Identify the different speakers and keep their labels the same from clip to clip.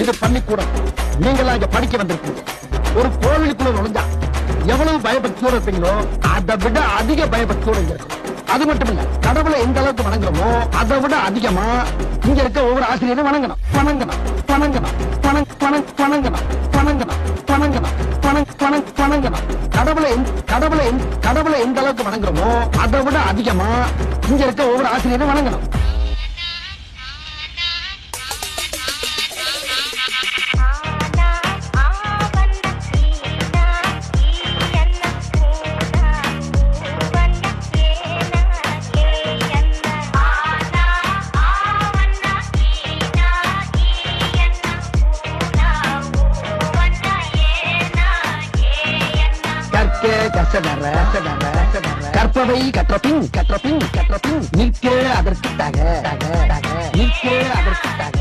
Speaker 1: இது பள்ளிக்கூடம் நீங்களா இங்க படிக்க வந்திருக்கீங்க. ஒரு கோவிலுக்குள்ள நுழைஞ்சா எவ்வளவு பயபக்தியோட இருப்பீங்களோ அதை விட அதிக பயபக்தியோட இங்க இருக்கும் அது மட்டும் இல்ல கடவுளை எந்த அளவுக்கு வணங்குறோமோ அதை விட அதிகமா இங்க இருக்க ஒவ்வொரு ஆசிரியரும் வணங்கணும். வணங்கணும் வணங்கணும் பணம் பணம் வணங்கணும் வணங்கணும் வணங்கணும் பணம் பணம் வணங்கணும். கடவுளை கடவுளை கடவுளை எந்த அளவுக்கு வணங்குறோமோ அதை விட அதிகமா இங்க இருக்க ஒவ்வொரு ஆசிரியரும் வணங்கணும்.
Speaker 2: ஏயன்ன
Speaker 1: கற்க கற்பவை கற்றபின் கற்றபின் கற்றபின். நிற்க அதற்கு தக நிற்க அதற்கு தக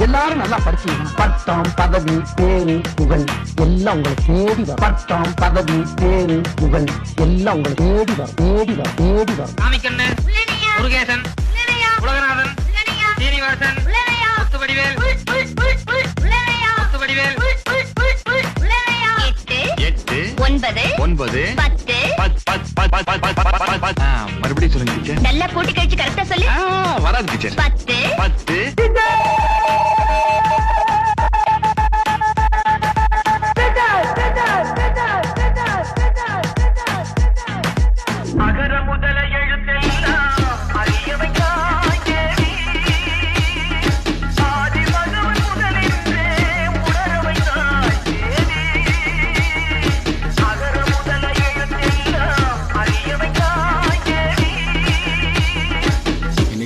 Speaker 1: எல்லாரும் நல்லா படிச்சீங்க பட்டம் பதவி பேரு புகழ். எல்லாம் உங்களை தேடி வரும். பட்டம் பதவி பேரு புகழ். எல்லாம் உங்களை தேடி வரும். தேடி வரும். தேடி வரும்.
Speaker 3: சாமிக்கண்ணு முருகேசன்.
Speaker 2: ஒன்பது
Speaker 4: ஒன்பது
Speaker 2: பத்து.
Speaker 4: மறுபடியும் சொல்லுங்க
Speaker 2: நல்லா கூட்டி கழிச்சு கரெக்டா சொல்லு.
Speaker 4: வராது
Speaker 2: பத்து.
Speaker 4: பத்து.